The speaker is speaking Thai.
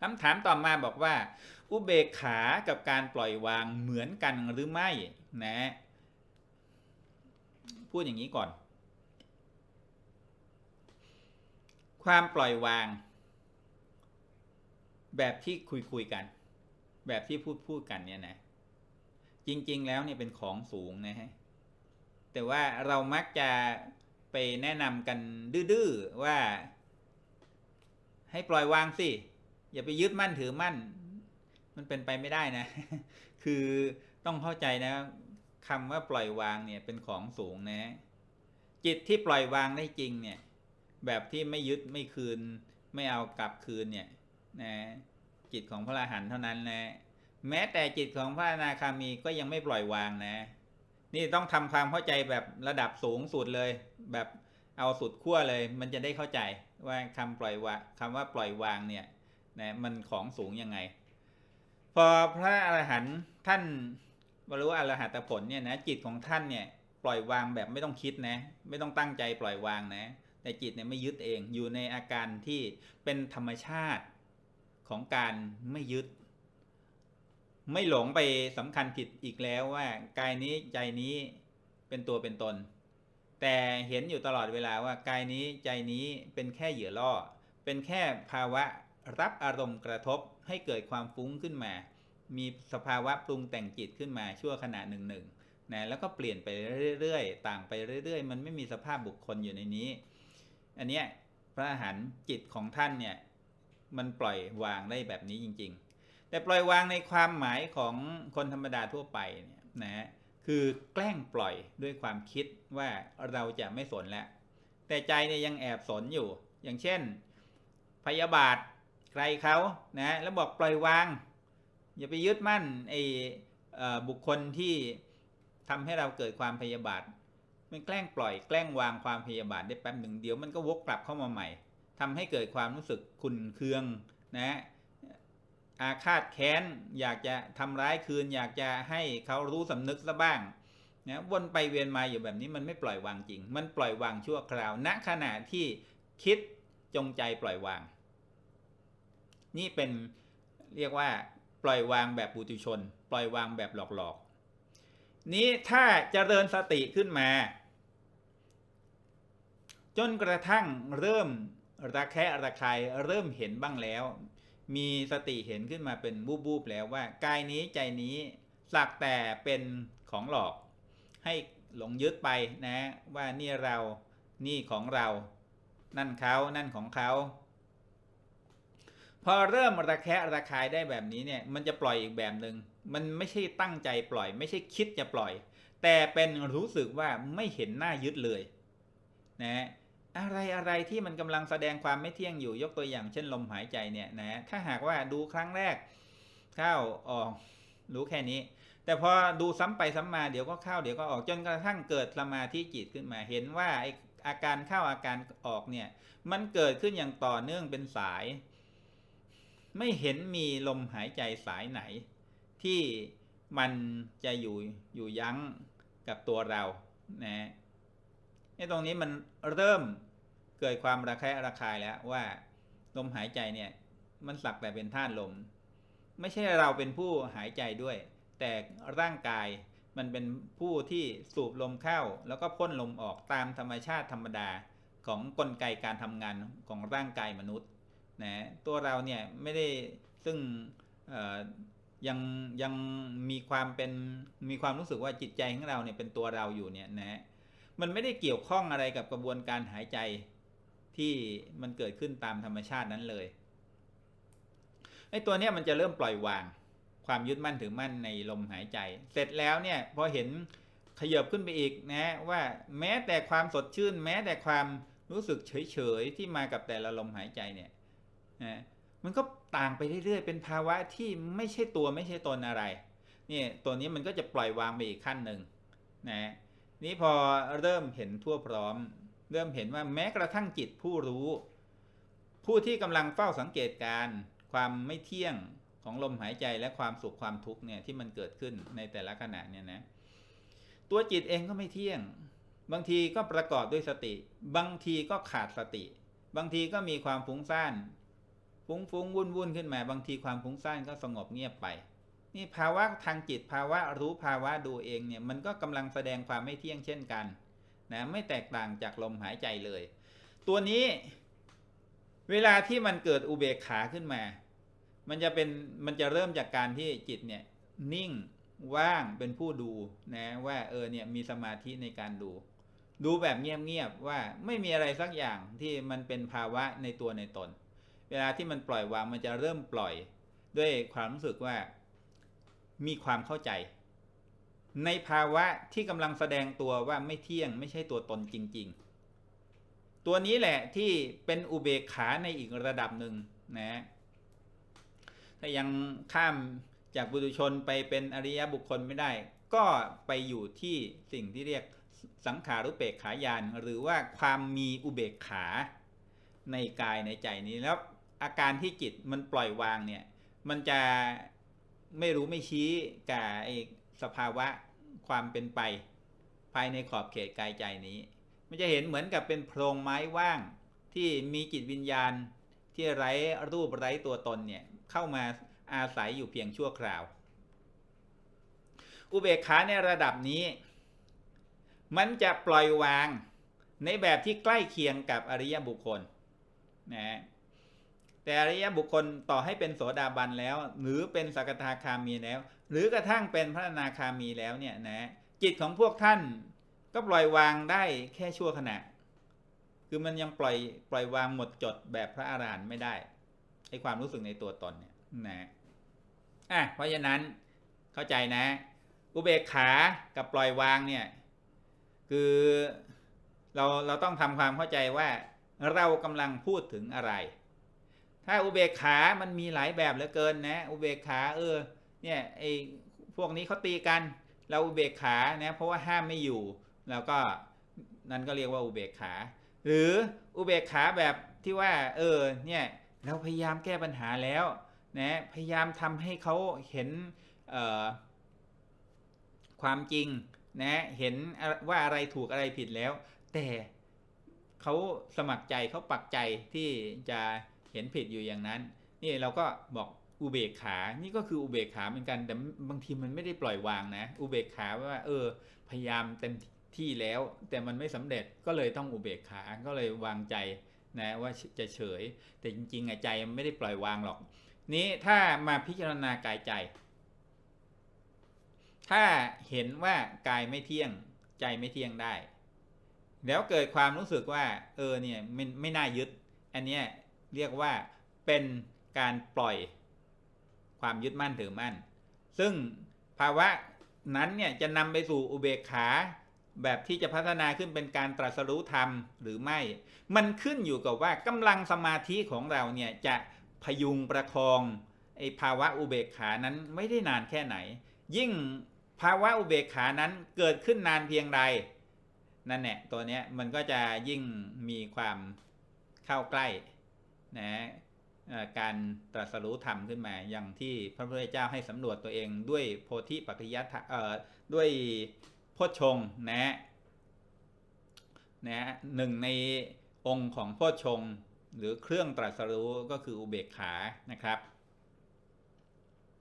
คำถามต่อมาบอกว่า อุเบกขากับการปล่อยวางเหมือนกันหรือไม่นะพูดอย่างนี้ก่อน ความปล่อยวาง แบบที่คุยคุยกัน แบบที่พูดพูดกันเนี่ยนะ จริง ๆ แล้วเนี่ยเป็นของสูงนะฮะแต่ว่าเรามักจะไปแนะนำกันดื้อๆว่า ให้ปล่อยวางสิ อย่าไปยึดมั่นถือมั่น มันเป็นไปไม่ได้นะ คือต้องเข้าใจนะคำว่าปล่อยวางเนี่ยเป็นของสูงนะ จิตที่ปล่อยวางได้จริงเนี่ย แบบที่ไม่ยึดไม่คืน ไม่เอากลับคืนเนี่ยนะจิตของพระอรหันต์เท่านั้นนะ แม้แต่จิตของพระอนาคามีก็ยังไม่ปล่อยวางนะ นี่ต้องทำความเข้าใจแบบระดับสูงสุดเลย แบบเอาสุดขั้วเลย มันจะได้เข้าใจว่าคำปล่อยวางคำว่าปล่อยวางเนี่ย นะมันของสูงยังไง พอพระอรหันต์ท่านบรรลุอรหัตผลเนี่ยนะจิตของท่านเนี่ยปล่อยวางแบบไม่ต้องคิดนะ ไม่ต้องตั้งใจปล่อยวางนะ แต่จิตเนี่ยไม่ยึดเองอยู่ในอาการที่เป็นธรรมชาติของการไม่ยึด ไม่หลงไปสำคัญผิดอีกแล้วว่ากายนี้ใจนี้เป็นตัวเป็นตน แต่เห็นอยู่ตลอดเวลาว่ากายนี้ใจนี้เป็นแค่เหยื่อล่อ เป็นแค่ภาวะ รับอารมณ์กระทบให้เกิดความฟุ้งขึ้นมา มีสภาวะปรุงแต่งจิตขึ้นมาชั่วขณะหนึ่งหนึ่งนะแล้วก็เปลี่ยนไปเรื่อยๆ ต่างไปเรื่อยๆ มันไม่มีสภาพบุคคลอยู่ในนี้ อันเนี้ยพระอรหันต์จิตของท่านเนี่ยมันปล่อยวางได้แบบนี้จริง ๆ แต่ปล่อยวางในความหมายของคนธรรมดาทั่วไปเนี่ยนะฮะคือแกล้งปล่อยด้วยความคิดว่าเราจะไม่สนแล้ว แต่ใจเนี่ยยังแอบสนอยู่ อย่างเช่น พยาบาท ใครเขานะแล้วบอกปล่อยวาง อย่าไปยึดมั่นไอ้เอ่อบุคคลที่ทำให้เราเกิดความพยาบาทมันแกล้งปล่อยแกล้งวางความพยาบาทได้แป๊บหนึ่งเดี๋ยวมันก็วกกลับเข้ามาใหม่ทำให้เกิดความรู้สึกขุนเคืองนะอาฆาตแค้นอยากจะทำร้ายคืน อยากจะให้เขารู้สำนึกซะบ้างนะวนไปเวียนมาอยู่แบบนี้มันไม่ปล่อยวางจริง มันปล่อยวางชั่วคราวณขณะที่คิดจงใจปล่อยวาง นี่เป็นเรียกว่าปล่อยวางแบบปุถุชน ปล่อยวางแบบหลอกๆ นี้ถ้าจเจริญสติขึ้นมา จนกระทั่งเริ่มระแคะระคายเริ่มเห็นบ้างแล้ว มีสติเห็นขึ้นมาเป็นบูบๆแล้วว่ากายนี้ใจนี้สักแต่เป็นของหลอกให้หลงยึดไปนะว่านี่เรานี่ของเรา นั่นเขานั่นของเขา พอเริ่มระแคะระคายได้แบบนี้เนี่ยมันจะปล่อยอีกแบบหนึง่งมันไม่ใช่ตั้งใจปล่อย ไม่ใช่คิดจะปล่อย แต่เป็นรู้สึกว่าไม่เห็นหน้ายึดเลยนะอะไรอะไรที่มันกำลังแสดงความไม่เที่ยงอยู่ยกตัวอย่างเช่นลมหายใจเนี่ยนะถ้าหากว่าดูครั้งแรกเข้าออกรู้แค่นี้ แต่พอดูซ้ำไปซ้ำมาเดี๋ยวก็เข้าเดี๋ยวก็ออกจนกระทั่งเกิดสมาธิจิตขึ้นมาเห็นว่าไออาการเข้าอาการออกเนี่ยมันเกิดขึ้นอย่างต่อเนื่องเป็นสาย ไม่เห็นมีลมหายใจสายไหน ที่มันจะอยู่อยู่ยั้งกับตัวเรานะไอ้ตรงนี้มันเริ่มเกิดความระแคะระคายแล้วว่าลมหายใจเนี่ย มันสักแต่เป็นธาตุลม ไม่ใช่เราเป็นผู้หายใจด้วย แต่ร่างกายมันเป็นผู้ที่สูบลมเข้า แล้วก็พ่นลมออกตามธรรมชาติธรรมดาของกลไกการทำงานของร่างกายมนุษย์ นะตัวเราเนี่ยไม่ได้ซึ่งยังยังมีความเป็นมีความรู้สึกว่าจิตใจของเราเนี่ยเป็นตัวเราอยู่เนี่ยนะมันไม่ได้เกี่ยวข้องอะไรกับกระบวนการหายใจที่มันเกิดขึ้นตามธรรมชาตินั้นเลยไอ้ตัวเนี้ยมันจะเริ่มปล่อยวาง ความยึดมั่นถือมั่นในลมหายใจ เสร็จแล้วเนี่ยพอเห็นขยับขึ้นไปอีกนะว่าแม้แต่ความสดชื่น แม้แต่ความรู้สึกเฉยๆที่มากับแต่ละลมหายใจเนี่ย นะมันก็ต่างไปเรื่อยๆ เป็นภาวะที่ไม่ใช่ตัวไม่ใช่ตนอะไรนี่ตัวนี้มันก็จะปล่อยวางไปอีกขั้นหนึ่งนะนี้พอเริ่มเห็นทั่วพร้อม เริ่มเห็นว่าแม้กระทั่งจิตผู้รู้ ผู้ที่กำลังเฝ้าสังเกตการความไม่เที่ยงของลมหายใจและความสุขความทุกข์เนี่ยที่มันเกิดขึ้นในแต่ละขณะเนี่ยนะตัวจิตเองก็ไม่เที่ยง บางทีก็ประกอบด้วยสติ บางทีก็ขาดสติ บางทีก็มีความฟุ้งซ่าน ฟุ้งฟุ้งวุ่นวุ่นขึ้นมาบางทีความฟุ้งซ่านก็สงบเงียบไป นี่ภาวะทางจิตภาวะรู้ภาวะดูเองเนี่ยมันก็กำลังแสดงความไม่เที่ยงเช่นกันนะไม่แตกต่างจากลมหายใจเลย ตัวนี้เวลาที่มันเกิดอุเบกขาขึ้นมา มันจะเป็นมันจะเริ่มจากการที่จิตเนี่ยนิ่งว่างเป็นผู้ดูนะว่าเออเนี่ยมีสมาธิในการดู ดูแบบเงียบๆว่าไม่มีอะไรสักอย่างที่มันเป็นภาวะในตัวในตน เวลาที่มันปล่อยวางมันจะเริ่มปล่อยด้วยความรู้สึกว่ามีความเข้าใจ ในภาวะที่กำลังแสดงตัวว่าไม่เที่ยงไม่ใช่ตัวตนจริง ๆ ตัวนี้แหละที่เป็นอุเบกขาในอีกระดับหนึ่งนะถ้ายังข้ามจากบุตุชนไปเป็นอริยบุคคลไม่ได้ ก็ไปอยู่ที่สิ่งที่เรียกสังขารุเปกขายานหรือว่าความมีอุเบกขาในกายในใจนี้แล้ว อาการที่จิตมันปล่อยวางเนี่ย มันจะไม่รู้ไม่ชี้กับไอสภาวะความเป็นไป ภายในขอบเขตกายใจนี้ มันจะเห็นเหมือนกับเป็นโพรงไม้ว่างที่มีจิตวิญญาณที่ไร้รูปไร้ตัวตนเนี่ยเข้ามาอาศัยอยู่เพียงชั่วคราว อุเบกขาในระดับนี้ มันจะปล่อยวางในแบบที่ใกล้เคียงกับอริยบุคคลนะ แต่อริยบุคคลต่อให้เป็นโสดาบันแล้ว หรือเป็นสกทาคามีแล้ว หรือกระทั่งเป็นพระนาคามีแล้วเนี่ยนะจิตของพวกท่านก็ปล่อยวางได้แค่ชั่วขณะ คือมันยังปล่อยปล่อยวางหมดจดแบบพระอรหันต์ไม่ได้ไอความรู้สึกในตัวตนเนี่ยนะอะเพราะฉะนั้นเข้าใจนะ อุเบกขากับปล่อยวางเนี่ยคือเราเราต้องทำความเข้าใจว่าเรากำลังพูดถึงอะไร ถ้าอุเบกขา มันมีหลายแบบเหลือเกินนะ อุเบกขาเออ เนี่ยไอพวกนี้เขาตีกัน เราอุเบกขานะเพราะว่าห้ามไม่อยู่แล้วก็นั่นก็เรียกว่าอุเบกขา หรืออุเบกขาแบบที่ว่า เออเนี่ยเราพยายามแก้ปัญหาแล้วนะพยายามทำให้เขาเห็นความจริงนะเห็นว่าอะไรถูกอะไรผิดแล้ว แต่เขาสมัครใจเขาปักใจที่จะ เห็นผิดอยู่อย่างนั้นนี่เราก็บอกอุเบกขา นี่ก็คืออุเบกขาเหมือนกัน แต่บางทีมันไม่ได้ปล่อยวางนะ อุเบกขาว่า เออ พยายามเต็มที่แล้ว แต่มันไม่สำเร็จ ก็เลยต้องอุเบกขา ก็เลยวางใจนะว่าจะเฉย แต่จริงๆใจมันไม่ได้ปล่อยวางหรอก นี้ถ้ามาพิจารณากายใจ ถ้าเห็นว่ากายไม่เที่ยง ใจไม่เที่ยงได้ แล้วเกิดความรู้สึกว่า เออ เนี่ยไม่ไม่น่ายึด อันเนี้ย เรียกว่าเป็นการปล่อยความยึดมั่นถือมั่น ซึ่งภาวะนั้นเนี่ยจะนำไปสู่อุเบกขาแบบที่จะพัฒนาขึ้นเป็นการตรัสรู้ธรรมหรือไม่ มันขึ้นอยู่กับว่ากำลังสมาธิของเราเนี่ยจะพยุงประคองไอภาวะอุเบกขานั้นไม่ได้นานแค่ไหน ยิ่งภาวะอุเบกขานั้นเกิดขึ้นนานเพียงใดนั่นแหละตัวเนี้ยมันก็จะยิ่งมีความเข้าใกล้ นะการตรัสรู้ธรรมขึ้นมา อย่างที่พระพุทธเจ้าให้สำรวจตัวเองด้วยโพธิปัจจยะเอ่อด้วยโพชงนะนะหนึ่งในองค์ของโพชงหรือเครื่องตรัสรู้ก็คืออุเบกขานะครับ